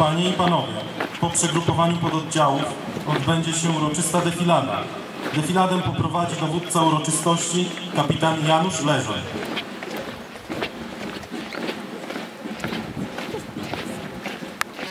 Panie i Panowie, po przegrupowaniu pododdziałów odbędzie się uroczysta defilada. Defiladę poprowadzi dowódca uroczystości, kapitan Janusz Leżer.